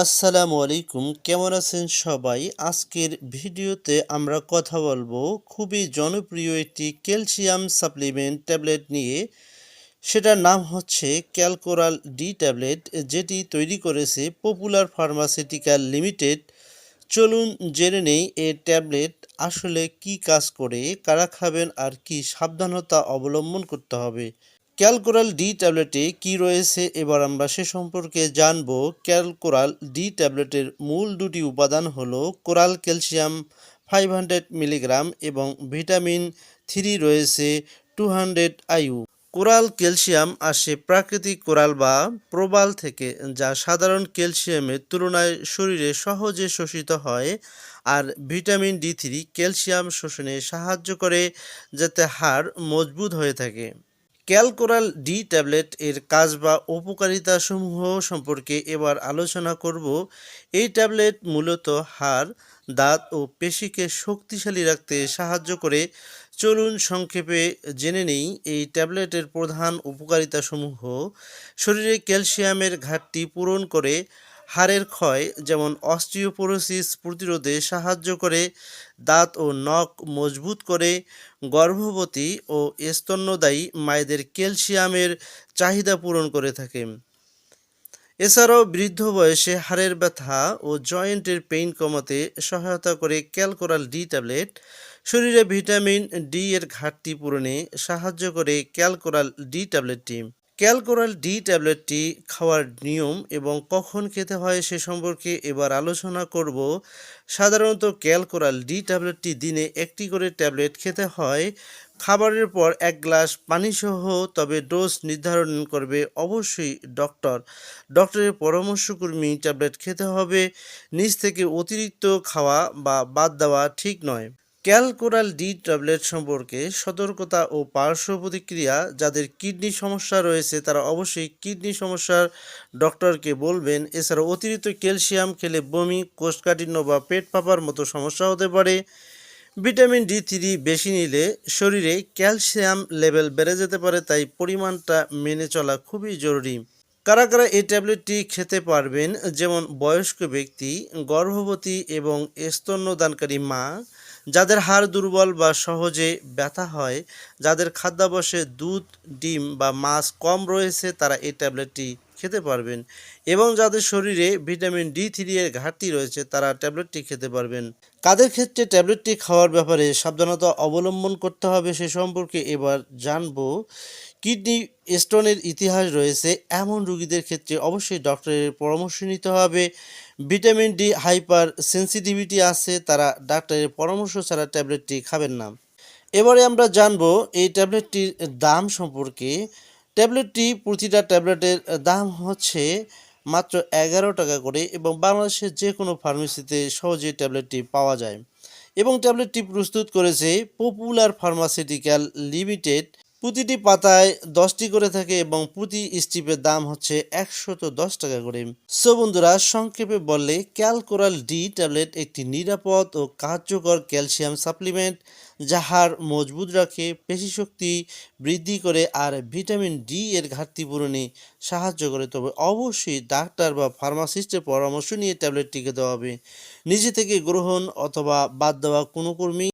আসসালামু আলাইকুম, কেমন আছেন সবাই? আজকের ভিডিওতে আমরা কথা বলব খুবই জনপ্রিয় একটি ক্যালসিয়াম সাপ্লিমেন্ট ট্যাবলেট নিয়ে। সেটার নাম হচ্ছে ক্যালকোরাল ডি ট্যাবলেট, যেটি তৈরি করেছে পপুলার ফার্মাসিউটিক্যাল লিমিটেড। চলুন জেনে নেই এ ট্যাবলেট আসলে কি কাজ করে, কারা খাবেন আর কি সাবধানতা অবলম্বন করতে হবে। ক্যালকোরাল ডি ট্যাবলেটে কি রয়েছে এবার আমরা সে সম্পর্কে জানব। ক্যালকোরাল ডি ট্যাবলেটের মূল দুটি উপাদান হলো coral calcium five hundred milligram এবং ভিটামিন থ্রি রয়েছে two hundred IU coral calcium আসে প্রাকৃতিক কোরাল বা প্রবাল থেকে, যা সাধারণ ক্যালসিয়ামের তুলনায় শরীরে সহজে শোষিত হয় আর ভিটামিন ডি থ্রি ক্যালসিয়াম শোষণে সাহায্য করে, যাতে হাড় মজবুত হয়ে থাকে। ক্যালকোরাল ডি ট্যাবলেট এর কাজ বা উপকারিতা সমূহ সম্পর্কে এবার আলোচনা করব। এই ট্যাবলেট মূলত হাড়, দাঁত ও পেশিকে শক্তিশালী রাখতে সাহায্য করে। চলুন সংক্ষেপে জেনে নেই এই ট্যাবলেটের প্রধান উপকারিতা সমূহ শরীরে ক্যালসিয়ামের ঘাটতি পূরণ করে। হাড়ের ক্ষয়, যেমন অস্টিওপোরোসিস প্রতিরোধে সাহায্য করে। দাঁত ও নখ মজবুত করে গর্ভবতী ও স্তন্যদায়ী মায়েদের ক্যালসিয়ামের চাহিদা পূরণ করে থাকে। এছাড়াও বৃদ্ধ বয়সে হাড়ের ব্যথা ও জয়েন্টের পেইন কমাতে সহায়তা করে ক্যালকোরাল ডি ট্যাবলেট, শরীরে ভিটামিন ডি এর ঘাটতি পূরণে সাহায্য করে ক্যালকোরাল ডি ট্যাবলেটটি। ক্যালকোরাল ডি ট্যাবলেটটি খাওয়ার নিয়ম এবং কখন খেতে হয় সে সম্পর্কে এবার আলোচনা করব। সাধারণত ক্যালকোরাল ডি ট্যাবলেটটি দিনে একটি করে ট্যাবলেট খেতে হয়। খাবারের পর এক গ্লাস পানিসহ তবে ডোজ নির্ধারণ করবে অবশ্যই ডক্টর। ডক্টরের পরামর্শকর্মী ট্যাবলেট খেতে হবে। নিজ থেকে অতিরিক্ত খাওয়া বা বাদ দেওয়া ঠিক নয়। ক্যালকোরাল ডি ট্যাবলেট সম্পর্কে সতর্কতা ও পার্শ্ব প্রতিক্রিয়া যাদের কিডনি সমস্যা রয়েছে, তারা অবশ্যই কিডনি সমস্যার ডক্টরকে বলবেন। এছাড়া অতিরিক্ত ক্যালসিয়াম খেলে বমি কোষ্ঠকাঠিন্য বা পেট ফাঁপার মতো সমস্যা হতে পারে। ভিটামিন ডি থ্রি বেশি নিলে শরীরে ক্যালসিয়াম লেভেল বেড়ে যেতে পারে, তাই পরিমাণটা মেনে চলা খুবই জরুরি। কারা কারা এই ট্যাবলেটটি খেতে পারবেন? যেমন বয়স্ক ব্যক্তি, গর্ভবতী এবং স্তন্যদানকারী মা যাদের হাড় দুর্বল বা সহজে ব্যথা হয়, যাদের খাদ্যাভ্যাসে দুধ, ডিম বা মাছ কম রয়েছে, তারা এই ট্যাবলেটটি খেতে পারবেন এবং যাদের শরীরে ভিটামিন ডি থ্রি এর ঘাটতি রয়েছে, তারা ট্যাবলেটটি খেতে পারবেন। কাদের ক্ষেত্রে ট্যাবলেটটি খাওয়ার ব্যাপারে সাবধানতা অবলম্বন করতে হবে সে সম্পর্কে এবার জানব। কিডনি স্টোনের ইতিহাস রয়েছে, এমন রোগীদের ক্ষেত্রে অবশ্যই ডক্টরের পরামর্শ নিতে হবে। ভিটামিন ডি হাইপার সেন্সিটিভিটি আছে, তারা ডাক্তারের পরামর্শ ছাড়া ট্যাবলেটটি খাবেন না। এবারে আমরা জানব এই ট্যাবলেটটির দাম সম্পর্কে। ট্যাবলেটটি প্রতিটা ট্যাবলেটের দাম হচ্ছে মাত্র এগারো টাকা করে এবং বাংলাদেশের যে কোনো ফার্মেসিতে সহজে ট্যাবলেটটি পাওয়া যায়। এবং ট্যাবলেটটি প্রস্তুত করেছে পপুলার ফার্মাসিউটিক্যাল লিমিটেড প্রতিটি পাতায় দশটি করে থাকে এবং প্রতি স্ট্রিপের দাম হচ্ছে একশত দশ টাকা করে। সো বন্ধুরা, সংক্ষেপে বললে, ক্যালকোরাল ডি ট্যাবলেট একটি নিরাপদ ও কার্যকর ক্যালসিয়াম সাপ্লিমেন্ট যাহার মজবুত রাখে পেশিশক্তি বৃদ্ধি করে আর ভিটামিন ডি এর ঘাটতি পূরণে সাহায্য করে। তবে অবশ্যই ডাক্তার বা ফার্মাসিস্টের পরামর্শ নিয়ে ট্যাবলেটটিকে দেওয়া হবে। নিজে থেকে গ্রহণ অথবা বাদ দেওয়া কোনো কর্মী